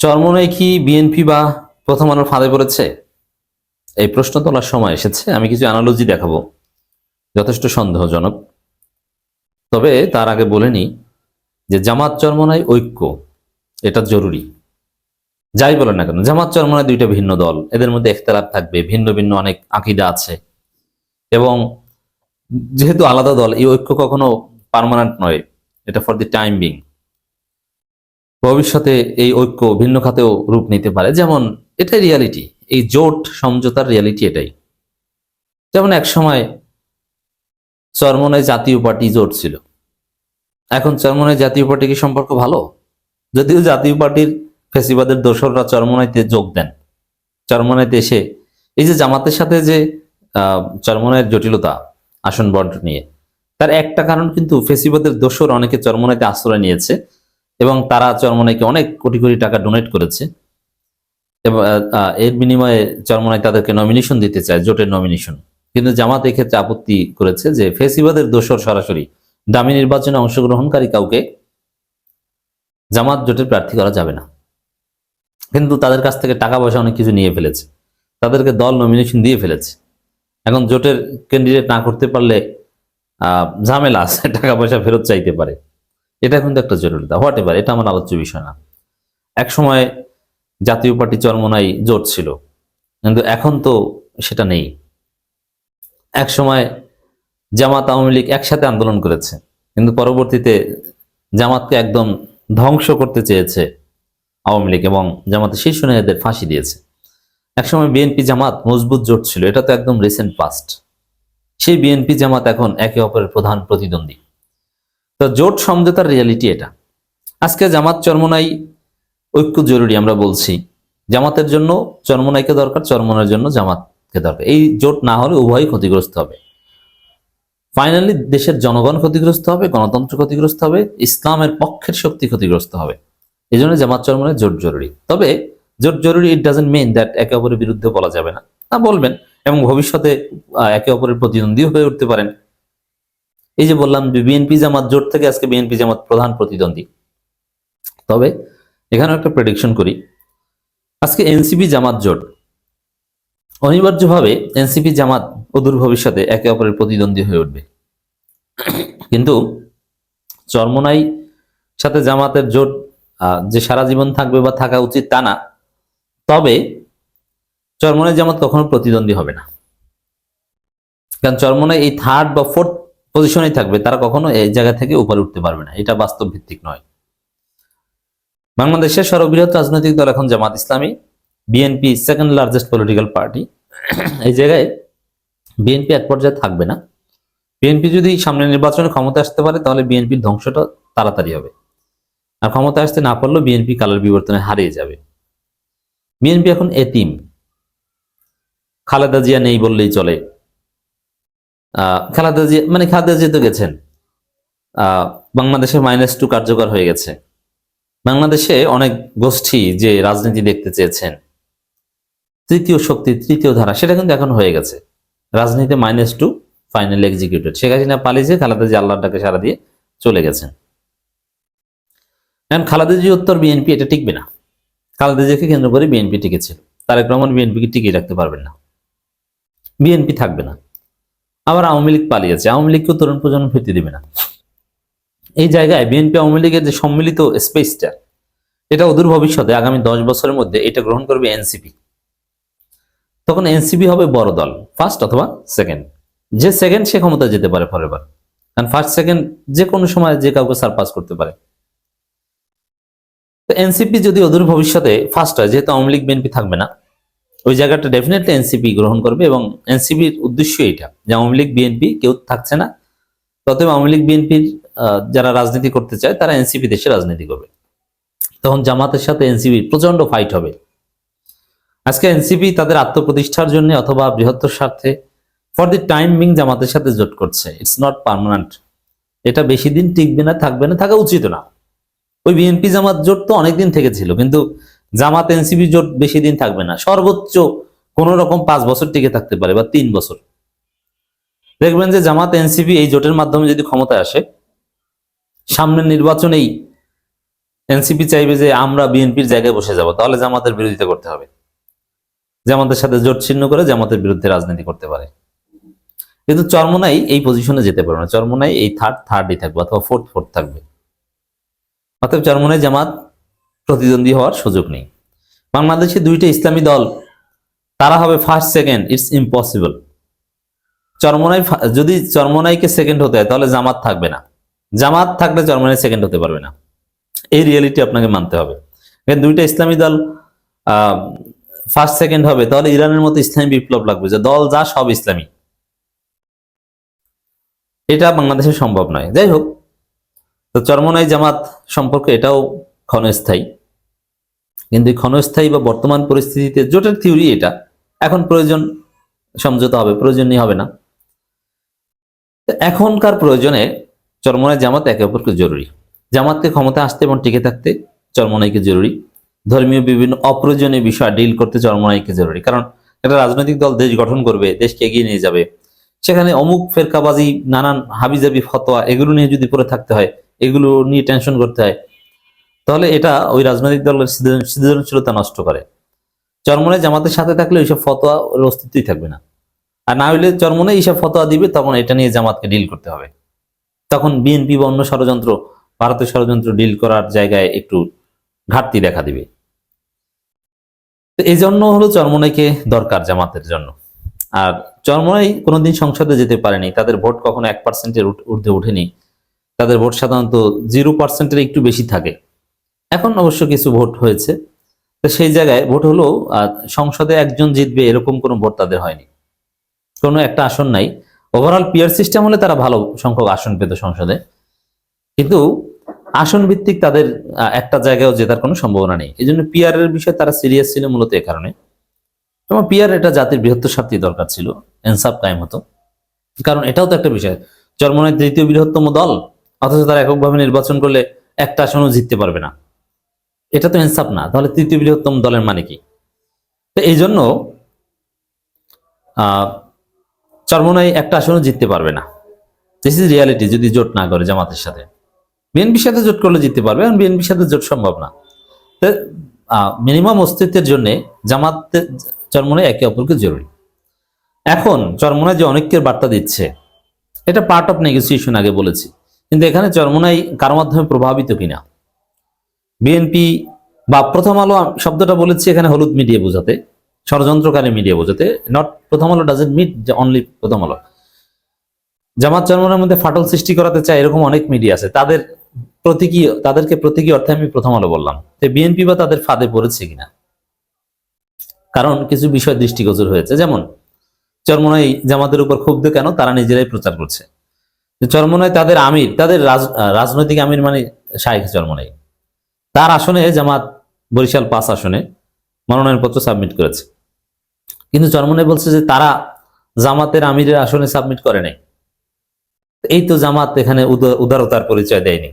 চরমনাই কি বিএনপি বা প্রথম আলোর ফাঁদে পড়েছে? এই প্রশ্ন তোলার সময় এসেছে, আমি কিছু অ্যানালজি দেখাবো। যথেষ্ট সন্দেহজনক। তবে তার আগে বলে নিই যে জামাত চরমনাই ঐক্য। এটা জরুরি। যাই বলেন না কেন, জামাত চরমনায় দুইটা ভিন্ন দল। এদের মধ্যে একতলাপ থাকবে, ভিন্ন ভিন্ন অনেক আকিদা আছে। এবং যেহেতু আলাদা দল, এই ঐক্য কখনো পার্মানেন্ট নয়, এটা ফর দি টাইম বিং ভবিষ্যতে এই ঐক্য ভিন্ন খাতেও রূপ নিতে পারে। যেমন এটাই রিয়ালিটি এই জোট সমঝোতার রিয়ালিটি এটাই। যেমন এক সময় জাতীয় পার্টি জোট ছিল। এখন চরমনায় জাতীয় পার্টি কি সম্পর্ক ভালো? যদিও জাতীয় পার্টির ফেসিবাদের দোসররা চরমনাইতে যোগ দেন। চরমনাইতে এসে এই যে জামাতের সাথে যে আহ, চরমনাইয়ের জটিলতা আসন বন্টন নিয়ে তার একটা কারণ কিন্তু ফেসিবাদের দোসর অনেকে চরমনাইতে আশ্রয় নিয়েছে। এবং তারা চরমনাইকে অনেক কোটি কোটি টাকা ডোনেট করেছে। এবং এর বিনিময়ে চরমনাই তাদেরকে নমিনেশন দিতে চায়, জোটের নমিনেশন কিন্তু জামাত এক্ষেত্রে আপত্তি করেছে যে ফেসিবাদের দোসর সরাসরি দামি নির্বাচনে অংশগ্রহণকারী কাউকে জামাত জোটের প্রার্থী করা যাবে না। কিন্তু তাদের কাছ থেকে টাকা পয়সা অনেক কিছু নিয়ে ফেলেছে। তাদেরকে দল নমিনেশন দিয়ে ফেলেছে। এখন জোটের ক্যান্ডিডেট না করতে পারলে ঝামেলা আছে, টাকা পয়সা ফেরত চাইতে পারে। এটা কিন্তু একটা জরুরিতা হোয়াট এভার এটা আমার আলোচ্য বিষয় না। এক সময় জাতীয় পার্টি চরমনাই জোট ছিল, কিন্তু এখন তো সেটা নেই। এক সময় জামাত আওয়ামী লীগ একসাথে আন্দোলন করেছে, কিন্তু পরবর্তীতে জামাতকে একদম ধ্বংস করতে চেয়েছে আওয়ামী লীগ এবং জামাতের শীর্ষ নেতাদের ফাঁসি দিয়েছে। একসময় বিএনপি জামাত মজবুত জোট ছিল, এটা তো একদম রিসেন্ট পাস্ট সেই বিএনপি জামাত এখন একে অপরের প্রধান প্রতিদ্বন্দ্বী। তো জোট সমঝোতার রিয়ালিটি এটা। আজকে জামাত চরমনাই ঐক্য জরুরি আমরা বলছি। জামাতের জন্য চরমনাইকে দরকার, চরমনার জন্য জামাতকে দরকার। এই জোট না হলে উভয়ই ক্ষতিগ্রস্ত হবে। ফাইনালি দেশের জনগণ ক্ষতিগ্রস্ত হবে, গণতন্ত্র ক্ষতিগ্রস্ত হবে, ইসলামের পক্ষের শক্তি ক্ষতিগ্রস্ত হবে। এই জন্য জামাত চরমনের জোট জরুরি। তবে জোট জরুরি ইট ডাজেন্ট মিন দ্যাট একে অপরের বিরুদ্ধে বলা যাবে না। তা বলবেন এবং ভবিষ্যতে একে অপরের প্রতিদ্বন্দ্বী হয়ে উঠতে পারেন। এই যে বললাম যে বিএনপি জামাত জোট থেকে আজকে বিএনপি জামাত প্রধান প্রতিদ্বন্দ্বী। তবে এখানে একটা প্রেডিকশন করি। আজকে এনসিপি জামাত জোট, অনিবার্যভাবে এনসিপি জামাত অদূর ভবিষ্যতে একে অপরের প্রতিদ্বন্দ্বী হয়ে উঠবে। কিন্তু চরমনাই সাথে জামাতের জোট যে সারা জীবন থাকবে বা থাকা উচিত তা না। তবে চরমনাই জামাত কখনো প্রতিদ্বন্দ্বী হবে না। কারণ চরমনাই এই থার্ড বা ফোর্থ পজিশনেই থাকবে, তারা কখনো এই জায়গা থেকে উপরে উঠতে পারবে না। এটা বাস্তব ভিত্তিক নয়। বাংলাদেশের সর্ববৃহৎ রাজনৈতিক দল এখন Jamaat Islami, BNP second largest political party এই জায়গায় বিএনপি এক পর্যায়ে থাকবে না। বিএনপি যদি সামনে নির্বাচনে ক্ষমতা আসতে পারে, তাহলে বিএনপির ধ্বংসটা তাড়াতাড়ি হবে। আর ক্ষমতা আসতে না পারলেও বিএনপি কালার বিবর্তনে হারিয়ে যাবে। বিএনপি এখন এতিম। খালেদা জিয়া নেই বললেই চলে। খালেদা জিয়া মানে খালেদা জিয়া তো গেছেন। আহ, বাংলাদেশে মাইনাস টু কার্যকর হয়ে গেছে। বাংলাদেশে অনেক গোষ্ঠী যে রাজনীতি দেখতে চেয়েছেন তৃতীয় শক্তি তৃতীয় ধারা সেটা কিন্তু এখন হয়ে গেছে। রাজনীতিতে minus two final executed Sheikh Hasina পালিয়েছে খালেদা জিয়া আল্লাহর ডাকে সারা দিয়ে চলে গেছেন। এখন খালেদা জিয়া উত্তর বিএনপি এটা টিকবে না। খালেদা জিয়াকে কেন্দ্র করে বিএনপি টিকেছিল তারেক রহমান বিএনপিকে টিকিয়ে রাখতে পারবেন না। বিএনপি থাকবে না। আবার আওয়ামী লীগ পালিয়েছে আওয়ামী লীগকেও তরুণ প্রজন্ম ফিরতে দিবে না। এই জায়গায় বিএনপি আওয়ামী লীগের যে সম্মিলিত স্পেসটা এটা অদূর ভবিষ্যতে, আগামী দশ বছরের মধ্যে এটা গ্রহণ করবে এনসিপি। তখন এনসিপি হবে বড় দল ফার্স্ট অথবা সেকেন্ড যে সেকেন্ড সে ক্ষমতা যেতে পারে পরের বার কারণ ফার্স্ট সেকেন্ড যে কোনো সময় যে কাউকে সারপাস করতে পারে। তো এনসিপি যদি অদূর ভবিষ্যতে ফার্স্ট হয়, যেহেতু আওয়ামী লীগ, বিএনপি থাকবে না ওই জায়গাটা ডেফিনেটলি এনসিপি গ্রহণ করবে এবং এনসিপির উদ্দেশ্য এটা যে আওয়ামী লীগ বিএনপি কেউ থাকছে না। ততএব আওয়ামী লীগ বিএনপির যারা রাজনীতি করতে চায়, তারা এনসিপি দেশে রাজনীতি করবে। তখন জামাতের সাথে এনসিপি প্রচণ্ড ফাইট হবে। আজকে এনসিপি তাদের আত্মপ্রতিষ্ঠার জন্য অথবা বৃহত্তর স্বার্থে ফর দি টাইম বিং জামাতের সাথে জোট করছে। ইটস নট পার্মানেন্ট এটা বেশি দিন টিকবে না, থাকবে না, থাকা উচিত না। ওই বিএনপি জামাত জোট তো অনেকদিন থেকে ছিল, কিন্তু জামাত এনসিপি জোট বেশি দিন থাকবে না। সর্বোচ্চ কোন রকম পাঁচ বছর টিকে থাকতে পারে বা তিন বছর। দেখবেন যে জামাত এনসিপি এই জোটের মাধ্যমে যদি ক্ষমতায় আসে, সামনের নির্বাচনেই এনসিপি চাইবে যে আমরা বিএনপির জায়গায় বসে যাব, তাহলে জামাতের বিরোধিতা করতে হবে। জামাতের সাথে জোট ছিন্ন করে জামাতের বিরুদ্ধে রাজনীতি করতে পারে। কিন্তু চরমনাই এই পজিশনে যেতে পারবে না। চরমনাই এই থার্ড থার্ডই থাকবে অথবা ফোর্থ ফোর্থ থাকবে। অতএব চরমনাই জামাত প্রতিদ্বন্দ্বী হওয়ার সুযোগ নেই। বাংলাদেশে দুইটা ইসলামী দল, তারা হবে first second it's impossible Charmonai যদি চরমনাইকে সেকেন্ড হতে হয়, তাহলে জামাত থাকবে না। জামাত থাকলে চরমনাই সেকেন্ড হতে পারবে না। এই রিয়েলিটি আপনাকে মানতে হবে। দুইটা ইসলামী দল ফার্স্ট সেকেন্ড হবে, তাহলে ইরানের মতো ইসলামী বিপ্লব লাগবে যে দল যা সব ইসলামী। এটা বাংলাদেশে সম্ভব নয়। যাই হোক, তো চরমনাই জামাত সম্পর্কে এটাও ক্ষণস্থায়ী। কিন্তু ক্ষণস্থায়ী বা বর্তমান পরিস্থিতিতে জোটের থিওরি এটা। এখন প্রয়োজন সমঝোতা হবে, প্রয়োজনই হবে না। এখনকার প্রয়োজনে চরমনাই জামাত একে অপরকে জরুরি। জামাতকে ক্ষমতা আসতে এবং টিকে থাকতে চরমনাইকে জরুরি। ধর্মীয় বিভিন্ন অপ্রয়োজনীয় বিষয় ডিল করতে চরমনাইকে জরুরি। কারণ একটা রাজনৈতিক দল দেশ গঠন করবে, দেশকে এগিয়ে নিয়ে যাবে। সেখানে অমুক ফেরকাবাজি, নানান হাবিজাবি, ফতোয়া, এগুলো নিয়ে যদি পড়ে থাকতে হয়, এগুলো নিয়ে টেনশন করতে হয়। তাহলে এটা ওই রাজনৈতিক দলের সৃজনশীলতা নষ্ট করে। চরমনে জামাতের সাথে থাকলে ওইসব ফতোয়া ওর অস্তিত্বই থাকবে না। আর না হইলে চরমনে এইসব ফতোয়া দিবে, তখন এটা নিয়ে জামাতকে ডিল করতে হবে। তখন বিএনপি বা অন্য ষড়যন্ত্র, ভারতের ষড়যন্ত্র ডিল করার জায়গায় একটু ঘাটতি দেখা দিবে। এই জন্য হলো চরমনাইকে দরকার জামাতের জন্য। আর চরমনাই কোনোদিন সংসদে যেতে পারেনি, তাদের ভোট কখনো এক পার্সেন্টের ঊর্ধ্বে ওঠেনি। তাদের ভোট সাধারণত জিরো পার্সেন্টের একটু বেশি থাকে। এখন অবশ্য কিছু ভোট হয়েছে। তো সেই জায়গায় ভোট হলো সংসদে একজন জিতবে এরকম কোনো ভোট তাদের হয়নি। কোনো একটা আসন নাই। ওভারঅল পিয়ার সিস্টেম হলে তারা ভালো সংখ্যক আসন পেত সংসদে। কিন্তু আসন ভিত্তিক তাদের একটা জায়গায়ও জেতার কোনো সম্ভাবনা নেই। এই জন্য পিয়ার এর বিষয়ে তারা সিরিয়াস ছিল মূলত এ কারণে। এবং পিয়ার এটা জাতির বৃহত্তর স্বার্থেই দরকার ছিল, এনসাফ কায়েম হতো। কারণ এটাও তো একটা বিষয় চরমনের তৃতীয় বৃহত্তম দল, অথচ তারা এককভাবে নির্বাচন করলে একটা আসনও জিততে পারবে না। এটা তো ইনসাফ না। তাহলে তৃতীয় বৃহত্তম দলের মানে কি? তো এই জন্য আহ, চরমনাই একটা আসনও জিততে পারবে না। দিস ইজ রিয়ালিটি যদি জোট না করে জামাতের সাথে। বিএনপির সাথে জোট করলে জিততে পারবে এবং বিএনপির সাথে জোট সম্ভব না। তো মিনিমাম অস্তিত্বের জন্য জামাত চরমনাই একে অপরকে জরুরি। এখন চরমনাই যে অনেকের বার্তা দিচ্ছে এটা পার্ট অফ নেগোসিয়েশন আগে বলেছি। কিন্তু এখানে চরমনাই কারও মাধ্যমে প্রভাবিত কিনা? বিএনপি বা প্রথম আলো শব্দটা বলেছি এখানে হলুদ মিডিয়া বোঝাতে, ষড়যন্ত্রকারী মিডিয়া বোঝাতে নট প্রথম আলো ডাজেন্ট মিট অনলি প্রথম আলো। জামাত চরমনের মধ্যে ফাটল সৃষ্টি করাতে চায় এরকম অনেক মিডিয়া আছে, তাদের প্রতীকী, তাদেরকে প্রতীকী অর্থে আমি প্রথম আলো বললাম। যে বিএনপি বা তাদের ফাঁদে পড়েছে কিনা? কারণ কিছু বিষয় দৃষ্টিগোচর হয়েছে, যেমন চরমনাই জামাতের উপর ক্ষুব্ধ কেন? তারা নিজেরাই প্রচার করছে। যে চরমনাই তাদের আমির, তাদের রাজনৈতিক আমির মানে শাহেখ চরমনাই। তার আসনে জামাত বরিশাল পাঁচ আসনে মনোনয়নপত্র সাবমিট করেছে। কিন্তু চরমনাই বলছে যে তারা জামাতের আমিরের আসনে সাবমিট করে নাই। এই তো জামাত এখানে উদার- উদারতার পরিচয় দেয়নি।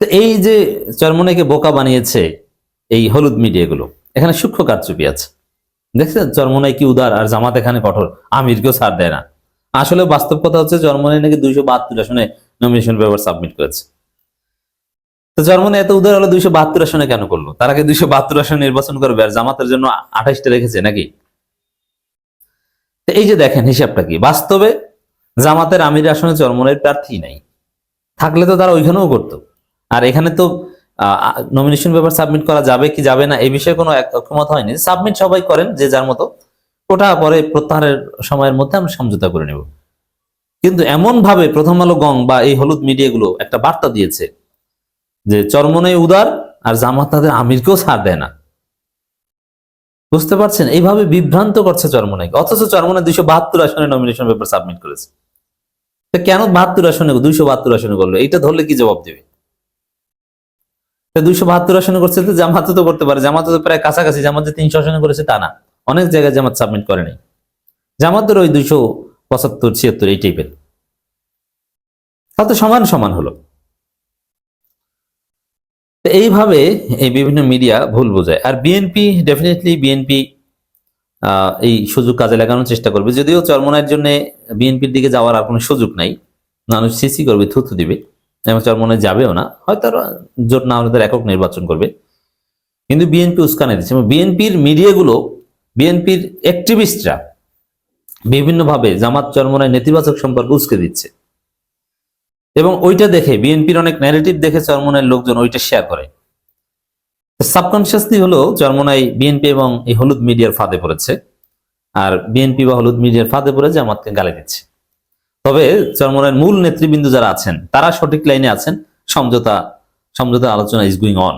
তো এই যে চরমনাইকে বোকা বানিয়েছে এই হলুদ মিডিয়াগুলো এখানে সূক্ষ্ম কারচুপি আছে। দেখছেন চরমনাই কি উদার আর জামাত এখানে কঠোর, আমিরকেও ছাড় দেয় না। আসলে বাস্তব কথা হচ্ছে চরমনাই নাকি দুইশো বাহাত্তর আসনে নমিনেশন পেপার সাবমিট করেছে। তো জার্মানি এত উদার হলো দুইশো বাহাত্তর আসনে কেন করল? তার আগে দুইশো বাহাত্তর আসনে নির্বাচন করবে আর জামাতের জন্য আঠাশটা রেখেছে নাকি? এই যে দেখেন হিসাবটা কি? বাস্তবে জামাতের আমির আসনে চরমনের প্রার্থী নাই। থাকলে তো তারা ওইখানেও করতো। আর এখানে তো নমিনেশন পেপার সাবমিট করা যাবে কি যাবে না, এই বিষয়ে কোনো এক- ঐকমত হয়নি। সাবমিট সবাই করেন যে যার মতো। ওটা পরে প্রত্যাহারের সময়ের মধ্যে আমরা সমঝোতা করে নেব। কিন্তু এমন ভাবে প্রথম আলো গং বা এই হলুদ মিডিয়াগুলো একটা বার্তা দিয়েছে যে চরমনে উদার আর জামাত তাদের আমিরকেও ছাড় দেয় না। বুঝতে পারছেন? এইভাবে বিভ্রান্ত করছে চরমনাইকে অথচ চরমনাই দুইশো বাহাত্তর আসনে নমিনেশন পেপার সাবমিট করেছে। কেন বাহাত্তর আসনে, দুইশো বাহাত্তর আসনে করল? এটা ধরলে কি জবাব দেবে? দুইশো বাহাত্তর আসনে করছে তো জামাত তো করতে পারে। জামাত তো প্রায় কাছাকাছি। জামাত তিনশো আসনে করেছে তা না। অনেক জায়গায় জামাত সাবমিট করেনি জামাতের ওই দুইশো পঁচাত্তর ছিয়াত্তর এই টাইপের তাতে সমান সমান হলো। তো এইভাবে এই বিভিন্ন মিডিয়া ভুল বোঝায়। আর বিএনপি ডেফিনেটলি বিএনপি এই সুযোগ কাজে লাগানোর চেষ্টা করবে। যদিও চরমনার জন্য বিএনপির দিকে যাওয়ার আর কোনো সুযোগ নাই। মানুষ সিসি করবে, থুতু দিবে। এবং চরমনে যাবেও না। হয়তো জোট না হলে তার একক নির্বাচন করবে। কিন্তু বিএনপি উস্কানি দিচ্ছে। এবং বিএনপির মিডিয়াগুলো বিএনপির অ্যাক্টিভিস্টরা বিভিন্নভাবে জামাত চরমনায় নেতিবাচক সম্পর্ক উস্কে দিচ্ছে। এবং ওইটা দেখে বিএনপির অনেক ন্যারেটিভ দেখে চরমনের লোকজন ওইটা শেয়ার করে। সাবকনসিয়াসলি হলো চরমনাই বিএনপি এবং এই হলুদ মিডিয়ার ফাঁদে পড়েছে। আর বিএনপি বা হলুদ মিডিয়ার ফাঁদে পড়ে জামাতকে গালি দিচ্ছে। তবে চরমনের মূল নেতৃবৃন্দ যারা আছেন, তারা সঠিক লাইনে আছেন। সমঝোতা সমঝোতা আলোচনা ইজ গোয়িং অন